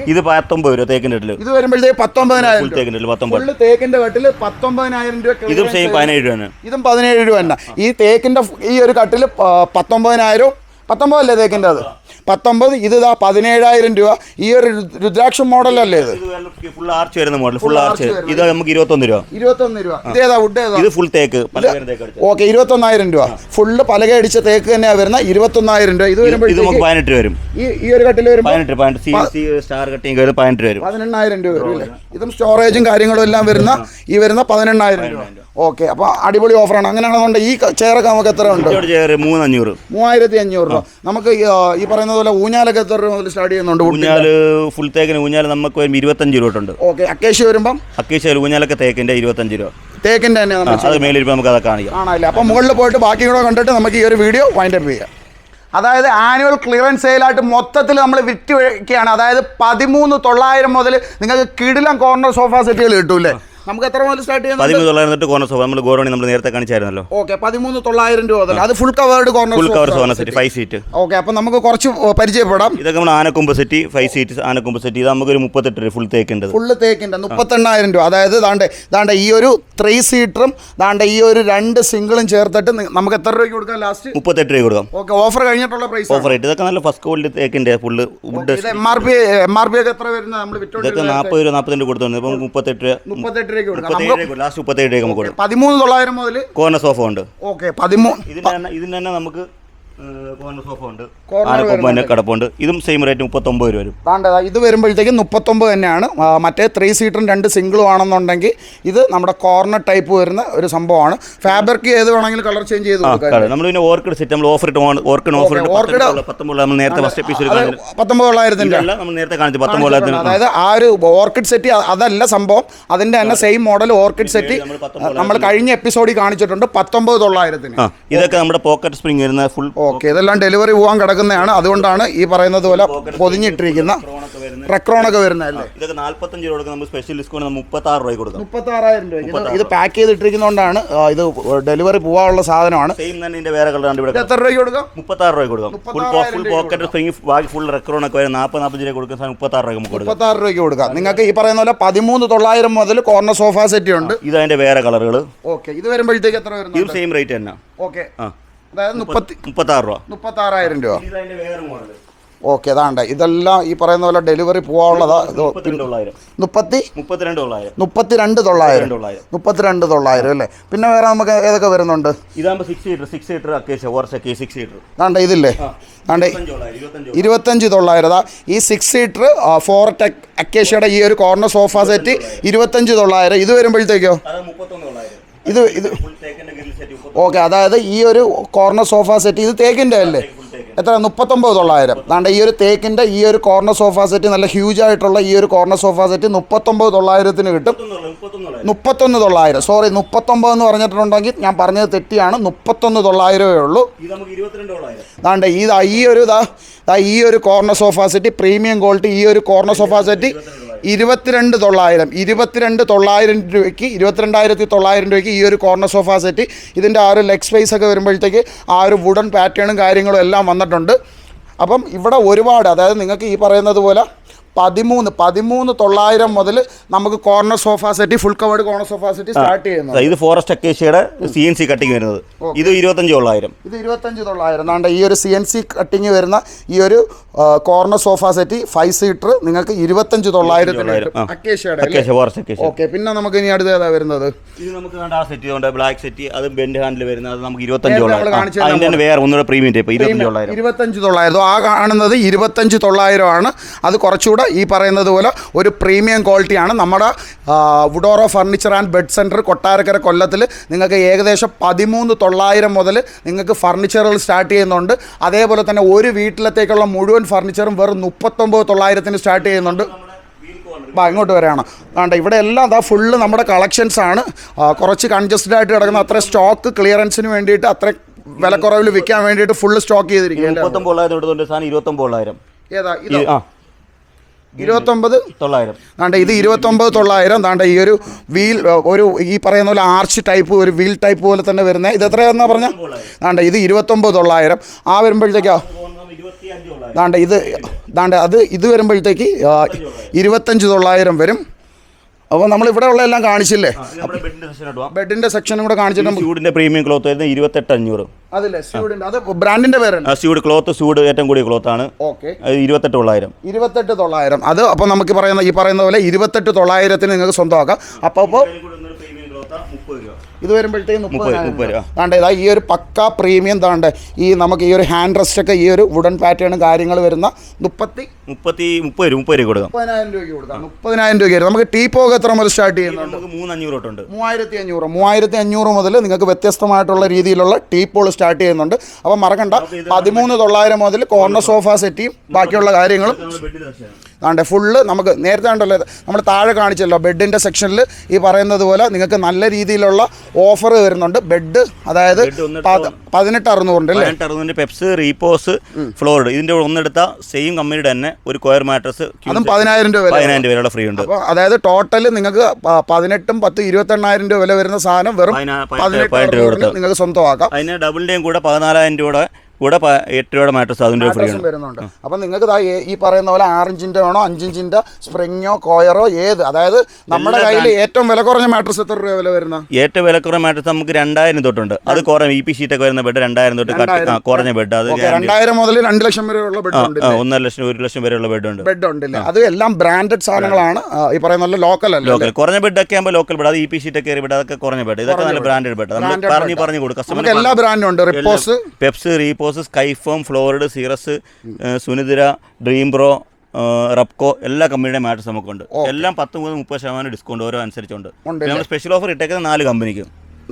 ഇത് പത്തൊമ്പത് രൂപ തേക്കിന്റെ ഇട്ടിൽ ഇത് വരുമ്പോഴത്തേക്ക് പത്തൊമ്പതിനായിരം രൂപ. തേക്കിന്റെ പത്തൊമ്പത്. പത്തൊമ്പതിനായിരം രൂപ ഇതും സെയിം. പതിനേഴ് രൂപയാണ് ഇതും പതിനേഴ് രൂപ തന്നെ. ഈ തേക്കിന്റെ ഈ ഒരു കട്ടിൽ പ- പത്തൊമ്പതിനായിരം പത്തൊമ്പതല്ലേ തേക്കിന്റെ അത്? പത്തൊമ്പത് ഇത് ഇതാ പതിനേഴായിരം രൂപ. ഈ ഒരു രുദ്രാക്ഷം മോഡലല്ലേ ഇത്? ഫുൾ ആർച്ച് വരുന്ന മോഡൽ ഫുൾ ആർച്ച്. ഇത് നമുക്ക് ഇരുപത്തൊന്ന് രൂപ. ഇരുപത്തൊന്ന് രൂപ. ഇതേതാ വുഡ് ഏതാ ഇത് ഫുൾ തേക്ക്. ഓക്കെ ഇരുപത്തൊന്നായിരം രൂപ. ഫുള്ള് പലക അടിച്ച തേക്ക് തന്നെയാ വരുന്ന ഇരുപത്തൊന്നായിരം രൂപ. ഇത് ഇത് നമുക്ക് പതിനെട്ട് വരും. ഈ ഈ ഒരു കട്ടിൽ വരും പതിനെട്ട് പതിനെട്ട് സ്റ്റാർ കട്ടിങ് വരും പതിനെട്ട് വരും. പതിനെണ്ണായിരം രൂപ വരും ഇതും സ്റ്റോറേജും കാര്യങ്ങളും എല്ലാം വരുന്ന ഈ വരുന്ന പതിനെണ്ണായിരം രൂപ. ഓക്കെ അപ്പോൾ അടിപൊളി ഓഫറാണ്. അങ്ങനെയാണെന്നുണ്ട് ഈ ചെയറൊക്കെ നമുക്ക് എത്ര ഉണ്ട് ചെയർ മൂന്നഞ്ഞൂറ് മൂവായിരത്തി അഞ്ഞൂറ് രൂപ. നമുക്ക് ഈ, പറയുന്ന പോലെ ഊഞ്ഞാലൊക്കെ എത്ര രൂപ മുതൽ സ്റ്റാർട്ട് ചെയ്യുന്നുണ്ട് ഊഞ്ഞാൽ ഫുൾ തേക്കിന് ഊഞ്ഞാൽ നമുക്ക് വരുമ്പോൾ ഇരുപത്തഞ്ച് രൂപ തൊട്ടുണ്ട്. ഓക്കെ അക്കേഷ്യ വരുമ്പം? അക്കേഷ്യ ഊഞ്ഞാലൊക്കെ തേക്കിന്റെ ഇരുപത്തഞ്ച് രൂപ. തേക്കിന്റെ തന്നെ അത് മേലിരിപ്പോൾ നമുക്ക് അത് കാണിക്കാം. ആണല്ലേ അപ്പോൾ മുകളിൽ പോയിട്ട് ബാക്കി കൂടെ കണ്ടിട്ട് നമുക്ക് ഈ ഒരു വീഡിയോ വൈൻഡപ്പ് ചെയ്യാം. അതായത് ആനുവൽ ക്ലിയറൻസ് സെയിലായിട്ട് മൊത്തത്തിൽ നമ്മൾ വിറ്റ് വയ്ക്കുകയാണ്. അതായത് പതിമൂന്ന് തൊള്ളായിരം മുതൽ നിങ്ങൾക്ക് കിടിലം കോർണർ സോഫ സെറ്റുകൾ കിട്ടൂലേ നമുക്ക് എത്ര മുതൽ സ്റ്റാർട്ട് ചെയ്യാം പതിമൂന്ന് തൊള്ളായിരം തൊട്ട് കോർണർ സോഫ നമ്മൾ ഗോറോണി നമ്മൾ നേരത്തെ കാണിച്ചായിരുന്നല്ലോ. ഓക്കെ പതിമൂന്ന് തൊള്ളായിരം രൂപ മുതൽ. അത് full covered corner full cover sofa set five seat okay അപ്പോൾ നമുക്ക് കുറച്ച് പരിചയപ്പെടാം. ഇതൊക്കെ നമ്മൾ ആനക്കൊമ്പ് സെറ്റ് ഫൈവ് സീറ്റ് ആനക്കൊമ്പ് സെറ്റ് ഇത് നമുക്ക് ഒരു മുപ്പത്തെട്ട് രൂപ ഫുൾ തേക്കുണ്ട് ഫുൾ തേക്കിന്റെ മുപ്പത്തെണ്ണായിരം രൂപ. അതായത് ദാണ്ട് ദാണ്ട് ഈ ഒരു ത്രീ സീറ്ററും ദാണ്ട് ഈ ഒരു രണ്ട് സിംഗിളും ചേർത്തിട്ട് നമുക്ക് എത്ര രൂപയ്ക്ക് കൊടുക്കാം ലാസ്റ്റ് മുപ്പത്തെട്ട് രൂപ കൊടുക്കാം. ഓക്കെ ഓഫർ കഴിഞ്ഞിട്ടുള്ള പ്രൈസ് ഓഫർ ആയിട്ട് ഇതൊക്കെ നല്ല first quality തേക്കിന്റെ full wood M R P M R P ഒക്കെ എത്ര വരുന്നത്? നമ്മൾ ഇതൊക്കെ നാൽപ്പത് രൂപ നാൽപ്പത്തിരണ്ട് കൊടുത്തു ഇപ്പം മുപ്പത്തെട്ട് രൂപ മുപ്പത്തെട്ട് രൂപയ്ക്ക് കൊടുക്കാം. ലാസ്റ്റ് മുപ്പത്തേഴ് രൂപ നമുക്ക് പതിമൂന്ന് തൊള്ളായിരം മുതൽ കോർണർ സോഫ ഉണ്ട് ഓക്കെ പതിമൂന്ന് ഇതിന്റെ തന്നെ നമുക്ക് കോർണർ സോഫ ഉണ്ട്. കിടപ്പുണ്ട്. ഇതും സെയിം റേറ്റ് മുപ്പത്തൊമ്പത് രൂപ വരും. വേണ്ട ഇത് വരുമ്പോഴത്തേക്കും മുപ്പത്തൊമ്പത് തന്നെയാണ്. മറ്റേ ത്രീ സീറ്ററും രണ്ട് സിംഗിളും ആണെന്നുണ്ടെങ്കിൽ ഇത് നമ്മുടെ കോർണർ ടൈപ്പ് വരുന്ന ഒരു സംഭവമാണ്. ഫാബ്രിക് ഏത് വേണമെങ്കിലും കളർ ചേഞ്ച് ചെയ്ത് നമ്മൾ പിന്നെ ഓർക്കിഡ് സെറ്റ് നമ്മൾ ഓഫർ ഇട്ട് ഓർക്കിഡ് ഓഫർ ഇട്ട് പത്തൊമ്പത് നമ്മൾ നേരത്തെ ഫസ്റ്റ് എപ്പിസോഡ് കാണിച്ചു പത്തൊമ്പത് തൊള്ളായിരത്തിന്റെ ഇതല്ല നമ്മൾ നേരത്തെ കാണിച്ചു. പത്തൊമ്പത് അതായത് ആ ഒരു ഓർക്കിഡ് സെറ്റ് അതല്ല സംഭവം. അതിന്റെ തന്നെ സെയിം മോഡൽ ഓർക്കിഡ് സെറ്റ് നമ്മൾ കഴിഞ്ഞ എപ്പിസോഡിൽ കാണിച്ചിട്ടുണ്ട് പത്തൊമ്പത് തൊള്ളായിരത്തിന്. ഇതൊക്കെ നമ്മുടെ പോക്കറ്റ് സ്പ്രിംഗ് വരുന്ന ഫുൾ ഓക്കെ ഇതെല്ലാം ഡെലിവറി പോകാൻ കിടക്കുന്നതാണ്. അതുകൊണ്ടാണ് ഈ പറയുന്നത് പോലെ പൊതിഞ്ഞിട്ടിരിക്കുന്ന റെക്രോണൊക്കെ വരുന്നതല്ലേ ഇതൊക്കെ നാല്പത്തഞ്ച് രൂപ കൊടുക്കുന്ന സ്പെഷ്യൽ ഡിസ്കൗണ്ട് രൂപ കൊടുക്കാം. രൂപ ഇത് പാക്ക് ചെയ്തിട്ടിരിക്കുന്നതുകൊണ്ടാണ് ഇത് ഡെലിവറി പോകാനുള്ള സാധനമാണ്. സെയിം തന്നെ ഇതിന്റെ വേറെ കളറാണ് ഇവിടെ എത്ര കൊടുക്കാം? രൂപ കൊടുക്കാം. ഫുൾ ഫുൾ പോക്കറ്റ് ബാക്കി ഫുൾ റെക്രോൺ ഒക്കെ വരും. നാൽപ്പത് നാൽപ്പത് രൂപ കൊടുക്കുന്ന സാധനം മുപ്പത്തി രൂപ നമുക്ക് രൂപയ്ക്ക് കൊടുക്കാം. നിങ്ങൾക്ക് ഈ പറയുന്ന പോലെ പതിമൂന്ന് തൊള്ളായിരം മുതൽ കോർണർ സോഫ സെറ്റ് ഉണ്ട്. ഇത് അതിന്റെ വേറെ കളറുകൾ ഓക്കെ ഇത് വരുമ്പോഴത്തേക്ക് എത്ര വരുന്നത് സെയിം റേറ്റ് തന്നെ. ഓക്കെ. ആ. അതായത് മുപ്പത്തി മുപ്പത്തി ആറ് രൂപ. മുപ്പത്താറായിരം രൂപ. വേറെ മോഡൽ ഓക്കെ അതാണ്ട് ഇതെല്ലാം ഈ പറയുന്ന പോലെ ഡെലിവറി പോകാനുള്ളതാ മുപ്പത്തിരണ്ട് തൊള്ളായിരം. മുപ്പത്തി? മുപ്പത്തിരണ്ട് തൊള്ളായിരം. മുപ്പത്തിരണ്ട് അല്ലേ? പിന്നെ വേറെ നമുക്ക് ഏതൊക്കെ വരുന്നുണ്ട്? ദാണ്ട ഇതില്ലേ? ആണ്ട് ഇരുപത്തഞ്ച് തൊള്ളായിരം അതാ ഈ സിക്സ് സീറ്റർ ഫോർ ടെക് അക്കേഷ്യയുടെ ഈ ഒരു കോർണർ സോഫ സെറ്റ് ഇരുപത്തഞ്ച് തൊള്ളായിരം. ഇത് വരുമ്പോഴത്തേക്കോ? അത് മുപ്പത്തൊന്ന് തൊള്ളായിരം. ഇത് ഇത് ഓക്കെ അതായത് ഈ ഒരു കോർണർ സോഫ സെറ്റ് ഇത് തേക്കിന്റെ അല്ലേ? എത്ര? മുപ്പത്തൊമ്പത് തൊള്ളായിരം. അതാണ്ട് ഈ ഒരു തേക്കിന്റെ ഈ ഒരു കോർണർ സോഫ സെറ്റ് നല്ല ഹ്യൂജ് ആയിട്ടുള്ള ഈ ഒരു കോർണർ സോഫ സെറ്റ് മുപ്പത്തൊമ്പത് തൊള്ളായിരത്തിന് കിട്ടും. മുപ്പത്തൊന്ന് തൊള്ളായിരം. സോറി മുപ്പത്തൊമ്പത് എന്ന് പറഞ്ഞിട്ടുണ്ടെങ്കിൽ ഞാൻ പറഞ്ഞത് തെറ്റിയാണ്. മുപ്പത്തൊന്ന് തൊള്ളായിരമേ ഉള്ളൂ. അതാണ്ട് തൊള്ളായിരം ഈ ഒരു ഇതാ ഈ ഒരു corner sofa set premium quality ഈ ഒരു കോർണർ സോഫ സെറ്റ് ഇരുപത്തിരണ്ട് തൊള്ളായിരം ഇരുപത്തിരണ്ട് തൊള്ളായിരം രൂപയ്ക്ക് ഇരുപത്തിരണ്ടായിരത്തി തൊള്ളായിരം രൂപയ്ക്ക് ഈ ഒരു കോർണർ സോഫ സെറ്റ് ഇതിന്റെ ആ ഒരു ലെഗ് സ്പേസ് ഒക്കെ വരുമ്പോഴത്തേക്ക് ആ ഒരു വുഡൻ പാറ്റേണും കാര്യങ്ങളും എല്ലാം വന്നിട്ടുണ്ട്. അപ്പം ഇവിടെ ഒരുപാട് അതായത് നിങ്ങൾക്ക് ഈ പറയുന്നത് പോലെ പതിമൂന്ന് പതിമൂന്ന് തൊള്ളായിരം മുതൽ നമുക്ക് corner sofa set full covered corner sofa set start ചെയ്യുന്നത്. ഇത് ഫോറസ്റ്റ് അക്കേഷ്യയുടെ സി എൻ സി കട്ടിങ് വരുന്നത്. ഇത് ഇരുപത്തഞ്ച് തൊള്ളായിരം. ഇത് ഇരുപത്തഞ്ച് തൊള്ളായിരം. എന്നാണ്ട് ഈ ഒരു സി എൻ സി കട്ടിങ് വരുന്ന ഈ ഒരു corner sofa set five seater നിങ്ങൾക്ക് ഇരുപത്തഞ്ച് തൊള്ളായിരത്തിന് അക്കേഷ്യയുടെ ഓക്കെ പിന്നെ നമുക്ക് ഇനി അടുത്ത ഏതാ വരുന്നത്? ഇത് നമുക്ക് വേണ്ട ആ സെറ്റ് ഉണ്ട് ബ്ലാക്ക് സെറ്റ് അത് ബെൻഡ് ഹാൻഡിൽ വരുന്നത്. അത് നമുക്ക് ഇരുപത്തഞ്ച് നേരത്തെ തൊള്ളായിരം. ആ, വേറെ ഒന്നുകൂടെ പ്രീമിയം ടൈപ്പ് ഇരുപത്തഞ്ച് തൊള്ളായിരം. ഇരുപത്തഞ്ച് തൊള്ളായിരം. ആ കാണുന്നത് ഇരുപത്തഞ്ച് തൊള്ളായിരം ആണ്. അത് കുറച്ചുകൂടെ ഈ പറയുന്നത് പോലെ ഒരു പ്രീമിയം ക്വാളിറ്റിയാണ്. നമ്മുടെ വുഡോറോ furniture and bed center Kottarakkara കൊല്ലത്തിൽ നിങ്ങൾക്ക് ഏകദേശം പതിമൂന്ന് തൊള്ളായിരം മുതൽ നിങ്ങൾക്ക് ഫർണിച്ചറുകൾ സ്റ്റാർട്ട് ചെയ്യുന്നുണ്ട്. അതേപോലെ തന്നെ ഒരു വീട്ടിലത്തേക്കുള്ള മുഴുവൻ ഫർണിച്ചറും വെറും മുപ്പത്തൊമ്പത് തൊള്ളായിരത്തിന് സ്റ്റാർട്ട് ചെയ്യുന്നുണ്ട്. അപ്പോൾ ഇങ്ങോട്ട് വരെയാണ്. വേണ്ട ഇവിടെ എല്ലാം അതാ ഫുള്ള് നമ്മുടെ കളക്ഷൻസ് ആണ്. കുറച്ച് കൺജസ്റ്റഡ് ആയിട്ട് കിടക്കുന്ന അത്ര സ്റ്റോക്ക് ക്ലിയറൻസിന് വേണ്ടിയിട്ട് അത്ര വിലക്കുറവിൽ വിൽക്കാൻ വേണ്ടിയിട്ട് ഫുള്ള് സ്റ്റോക്ക് ചെയ്തിരിക്കുകയാണ്. ഏതാ ഇത്? ഇരുപത്തൊമ്പത്? തൊള്ളായിരം. താണ്ടെ ഇത് ഇരുപത്തൊമ്പത് തൊള്ളായിരം. താണ്ട ഈ ഒരു വീൽ ഒരു ഈ പറയുന്ന പോലെ ആർച്ച് ടൈപ്പ് ഒരു വീൽ ടൈപ്പ് പോലെ തന്നെ വരുന്നത് ഇത് എത്രയാണെന്നാ പറഞ്ഞ? താണ്ടെ ഇത് ഇരുപത്തൊമ്പത് തൊള്ളായിരം. ആ വരുമ്പോഴത്തേക്കാ? താണ്ടെ ഇത് താണ്ടെ അത് ഇത് വരുമ്പോഴത്തേക്ക് ഇരുപത്തഞ്ച് തൊള്ളായിരം വരും. അപ്പോൾ നമ്മൾ ഇവിടെ ഉള്ള എല്ലാം കാണിച്ചില്ലേ ബെഡിന്റെ സെക്ഷനും കൂടെ കാണിച്ചിട്ട് സ്യൂഡിന്റെ പ്രീമിയം ക്ലോത്ത് വരുന്നത് ഇരുപത്തെട്ട് അഞ്ഞൂറ് അതല്ലേ സ്യൂഡിന്റെ അത് ബ്രാൻഡിന്റെ പേരാണ് സ്യൂഡ് ക്ലോത്ത് സ്യൂഡ് ഏറ്റവും കൂടിയ ക്ലോത്ത് ആണ്. ഓക്കെ ഇരുപത്തെട്ട് തൊള്ളായിരം ഇരുപത്തെട്ട് തൊള്ളായിരം. അത് അപ്പോൾ നമുക്ക് പറയുന്ന ഈ പറയുന്ന പോലെ ഇരുപത്തെട്ട് തൊള്ളായിരത്തിന് നിങ്ങൾക്ക് സ്വന്തമാക്കാം. അപ്പോൾ അപ്പോൾ ഇത് വരുമ്പോഴത്തേക്ക് മുപ്പത് താണ്ട ഇതാ ഈ ഒരു പക്ക പ്രീമിയം താണ്ടേ ഈ നമുക്ക് ഈ ഒരു ഹാൻഡ് റെസ്റ്റ് ഒക്കെ ഈ ഒരു വുഡൻ പാറ്റേൺ കാര്യങ്ങൾ വരുന്ന മുപ്പത്തി മുപ്പത്തി മുപ്പത് രൂപ മുപ്പത് രൂപ കൊടുക്കാം. മുപ്പതിനായിരം രൂപയ്ക്ക് കൊടുക്കാം. മുപ്പതിനായിരം രൂപയ്ക്ക് നമുക്ക് ടീ പോക എത്ര മുതൽ സ്റ്റാർട്ട് ചെയ്യുന്നുണ്ട്. നമുക്ക് മൂന്ന് അഞ്ഞൂറ് തൊട്ടുണ്ട്. മൂവായിരത്തി അഞ്ഞൂറ് മൂവായിരത്തി അഞ്ഞൂറ് മുതൽ നിങ്ങൾക്ക് വ്യത്യസ്തമായിട്ടുള്ള രീതിയിലുള്ള ടീ പോൾ സ്റ്റാർട്ട് ചെയ്യുന്നുണ്ട്. അപ്പോൾ മറക്കണ്ട. പതിമൂന്ന് തൊള്ളായിരം മുതൽ കോർണർ സോഫ സെറ്റിയും ബാക്കിയുള്ള കാര്യങ്ങളും ആണ്ടെ ഫുള്ള് നമുക്ക് നേരത്തെ ഉണ്ടല്ലോ നമ്മൾ താഴെ കാണിച്ചല്ലോ ബെഡിന്റെ സെക്ഷനിൽ ഈ പറയുന്നത് പോലെ നിങ്ങൾക്ക് നല്ല രീതിയിലുള്ള ഓഫർ വരുന്നുണ്ട്. ബെഡ് അതായത് പതിനെട്ട് അറുന്നൂറിന്റെ അല്ലേ? പതിനെട്ട് അറുന്നൂറിന്റെ പെപ്സ് റീപോസ് ഫ്ലോർഡ് ഇതിന്റെ ഒന്നെടുത്ത സെയിം കമ്പനിയുടെ തന്നെ ഒരു കോയർ മാട്രസ് അതും പതിനായിരം രൂപ പതിനായിരം രൂപയുള്ള ഫ്രീ ഉണ്ട്. അപ്പോൾ അതായത് ടോട്ടൽ നിങ്ങൾക്ക് പതിനെട്ടും പത്ത് ഇരുപത്തെണ്ണായിരം രൂപ വില വരുന്ന സാധനം വെറും പതിനെട്ട് നിങ്ങൾക്ക് സ്വന്തമാക്കാം. അതിന് ഡബിളിന്റെയും കൂടെ പതിനാലായിരം രൂപയുടെ പ- എട്ട് രൂപയുടെ മാട്രസ് അതിന്റെ ഫ്രീ മാട്രസും വരുന്നുണ്ട്. അപ്പം നിങ്ങൾക്ക് ദാ ഈ- പറയുന്ന പോലെ ആറിഞ്ചിന്റെ വേണോ അഞ്ചിഞ്ചിന്റെ സ്പ്രിങ്ങോ കോയറോ ഏത്? അതായത് നമ്മുടെ കയ്യിൽ ഏറ്റവും വില കുറഞ്ഞ മാട്രസ് എത്ര രൂപ വില വരുന്ന? ഏറ്റവും വില കുറഞ്ഞ മാട്രസ് നമുക്ക് രണ്ടായിരം തൊട്ടുണ്ട്. അത് കുറഞ്ഞ ഇ പി ഷീറ്റൊക്കെ വരുന്ന ബെഡ് രണ്ടായിരം തൊട്ട് കുറഞ്ഞ ബെഡ് അത് രണ്ടായിരം മുതൽ രണ്ട് ലക്ഷം വരെയുള്ള ബെഡ് ഉണ്ട് ഒന്നര ലക്ഷം ഒരു ലക്ഷം വരെയുള്ള ബെഡ് ഉണ്ട്. ബെഡ് ഉണ്ടല്ലേ? അത് എല്ലാം ബ്രാൻഡഡ് സാധനങ്ങളാണ്. ഈ പറയുന്ന ലോക്കൽ അല്ല? ലോക്കൽ കുറഞ്ഞ ബെഡ് ഒക്കെ ആകുമ്പോൾ ലോക്കൽ ബെഡ് അത് ഇ പി ഷീറ്റ് ഒക്കെ ബെഡ് അതൊക്കെ കുറഞ്ഞ ബെഡ് ഇതൊക്കെ നല്ല ബ്രാൻഡഡ് ബെഡ് നമ്മൾ പറഞ്ഞു പറഞ്ഞു കൊടുക്കും. എല്ലാ ബ്രാൻഡും ഉണ്ട്. റിപ്പോസ് പെപ്സ് റീപോസ് ബോസ് സ്കൈഫോം ഫ്ലോറിഡ് സീറസ് സുനിതിര ഡ്രീം പ്രോ റബ്കോ എല്ലാ കമ്പനിയുടെ മാറ്റസ് നമുക്കുണ്ട്. എല്ലാം പത്ത് മുതൽ മുപ്പത് ശതമാനം ഡിസ്കൗണ്ട് ഓരോ അനുസരിച്ചുണ്ട്. നമ്മൾ സ്പെഷ്യൽ ഓഫർ ഇട്ടേക്കുന്ന നാല് കമ്പനിക്ക്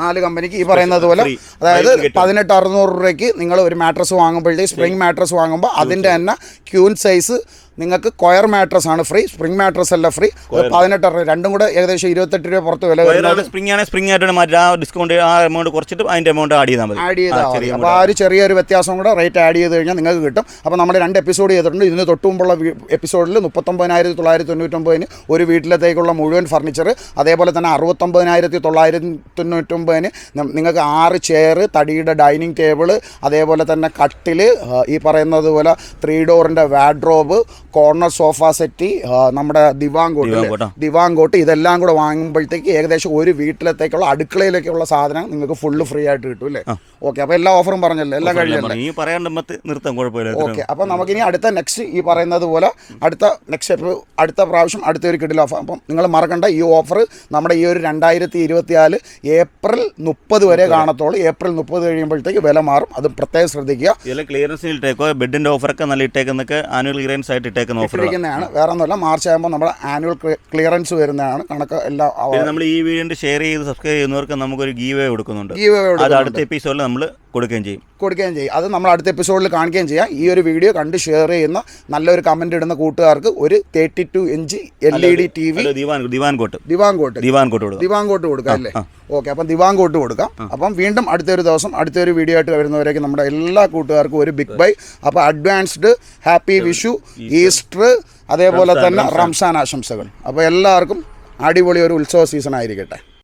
നാല് കമ്പനിക്ക് ഈ പറയുന്നത് പോലെ അതായത്. പതിനെട്ട് അറുന്നൂറ് രൂപയ്ക്ക് നിങ്ങൾ ഒരു മാട്രസ് വാങ്ങുമ്പോഴത്തേക്ക് സ്പ്രിംഗ് മാട്രസ് വാങ്ങുമ്പോൾ അതിന്റെ തന്നെ ക്യൂൻ സൈസ് നിങ്ങൾക്ക് കൊയർ മാട്രസ് ആണ് ഫ്രീ സ്പ്രിംഗ് മാട്രസ് അല്ല ഫ്രീ പതിനെട്ട് രൂപ രണ്ടും കൂടെ ഏകദേശം ഇരുപത്തെട്ട് രൂപ പുറത്ത് വില വരുന്നത് സ്പ്രിംഗ് ആണ് സ്പ്രിംഗ് ആയിട്ട് മാറ്റി. ആ ഡിസ്കൗണ്ട് ആ എമൗണ്ട് കുറച്ചിട്ട് അതിന്റെ എമൗണ്ട് ആഡ് ചെയ്താൽ മതി. ആഡ് ചെയ്താൽ മതി. അപ്പോൾ ആ ഒരു ചെറിയൊരു വ്യത്യാസം കൂടെ റേറ്റ് ആഡ് ചെയ്ത് കഴിഞ്ഞാൽ നിങ്ങൾക്ക് കിട്ടും. അപ്പോൾ നമ്മൾ രണ്ട് എപ്പിസോഡ് ചെയ്തിട്ടുണ്ട്. ഇതിന് തൊട്ട് മുമ്പുള്ള എപ്പിസോഡിൽ മുപ്പത്തൊമ്പതിനായിരത്തി തൊള്ളായിരത്തി തൊണ്ണൂറ്റൊമ്പതിന് ഒരു വീട്ടിലത്തേക്കുള്ള മുഴുവൻ ഫർണിച്ചർ അതേപോലെ തന്നെ അറുപത്തൊമ്പതിനായിരത്തി തൊള്ളായിരത്തി തൊണ്ണൂറ്റൊമ്പതിന് നിങ്ങൾക്ക് ആറ് ചെയർ തടിയുടെ ഡൈനിങ് ടേബിൾ അതേപോലെ തന്നെ കട്ടിൽ ഈ പറയുന്നത് പോലെ ത്രീ ഡോറിന്റെ വാഡ്രോബ് കോർണർ സോഫ സെറ്റ് നമ്മുടെ ദിവാങ്കോട്ട് ദിവാങ്കോട്ട്, ഇതെല്ലാം കൂടെ വാങ്ങുമ്പോഴത്തേക്ക് ഏകദേശം ഒരു വീട്ടിലത്തേക്കുള്ള അടുക്കളയിലേക്കുള്ള സാധനം നിങ്ങൾക്ക് ഫുള്ള് ഫ്രീ ആയിട്ട് കിട്ടും അല്ലേ? ഓക്കെ അപ്പോൾ എല്ലാ ഓഫറും പറഞ്ഞല്ലേ എല്ലാം കഴിഞ്ഞല്ലേ ഓക്കെ അപ്പൊ നമുക്ക് ഇനി കുഴപ്പമില്ല ഓക്കെ അപ്പോൾ നമുക്കിനി അടുത്ത നെക്സ്റ്റ് ഈ പറയുന്നത് പോലെ അടുത്ത നെക്സ്റ്റ് അടുത്ത പ്രാവശ്യം അടുത്ത ഒരു കിഡിൽ ഓഫർ അപ്പം നിങ്ങൾ മറക്കണ്ട ഈ ഓഫർ നമ്മുടെ ഈ ഒരു രണ്ടായിരത്തി ഇരുപത്തിനാല് ഏപ്രിൽ മുപ്പത് വരെ കാണത്തോളൂ ഏപ്രിൽ മുപ്പത് കഴിയുമ്പോഴത്തേക്ക് വില മാറും. അത് പ്രത്യേകം ശ്രദ്ധിക്കുക. ഇതെല്ലാം ക്ലിയറൻസിൽ ഇട്ടേക്കോ ബെഡിന്റെ ഓഫറൊക്കെ നല്ല ഇട്ടേക്കുന്നൊക്കെ ആനുവൽ ക്ലിയറൻസ് ആയിട്ട് ഇട്ടേക്കുന്ന ഓഫറുകൾ ഓഫറാണ് വേറെ ഒന്നുമല്ല മാർച്ച് ആകുമ്പോൾ നമ്മുടെ ആനുവൽ ക്ലിയറൻസ് വരുന്നതാണ്. കണക്ക് എല്ലാം നമ്മൾ ഈ വീഡിയോ ഷെയർ ചെയ്ത് സബ്സ്ക്രൈബ് ചെയ്യുന്നവർക്ക് നമുക്കൊരു ഗീവ് കൊടുക്കുന്നുണ്ട്. അത് അടുത്ത എപ്പിസോഡിൽ നമ്മൾ കൊടുക്കുകയും ചെയ്യും. കൊടുക്കുകയും ചെയ്യും. അത് നമ്മൾ അടുത്ത എപ്പിസോഡിൽ കാണിക്കുകയും ചെയ്യാം. ഈ ഒരു വീഡിയോ കണ്ട് ഷെയർ ചെയ്യുന്ന നല്ലൊരു കമന്റ് ഇടുന്ന കൂട്ടുകാർക്ക് ഒരു thirty two inch L E D T V divan divan divan cot divan cot divan cot കൊടുക്കാം അല്ലേ? ഓക്കെ അപ്പം ദിവാങ്കോട്ട് കൊടുക്കാം. അപ്പം വീണ്ടും അടുത്തൊരു ദിവസം അടുത്തൊരു വീഡിയോ ആയിട്ട് വരുന്നവരേക്ക് നമ്മുടെ എല്ലാ കൂട്ടുകാർക്കും ഒരു ബിഗ് ബൈ അപ്പോൾ അഡ്വാൻസ്ഡ് ഹാപ്പി വിഷു ഈസ്റ്റർ അതേപോലെ തന്നെ റംസാൻ ആശംസകൾ. അപ്പോൾ എല്ലാവർക്കും അടിപൊളി ഒരു ഉത്സവ സീസൺ ആയിരിക്കട്ടെ.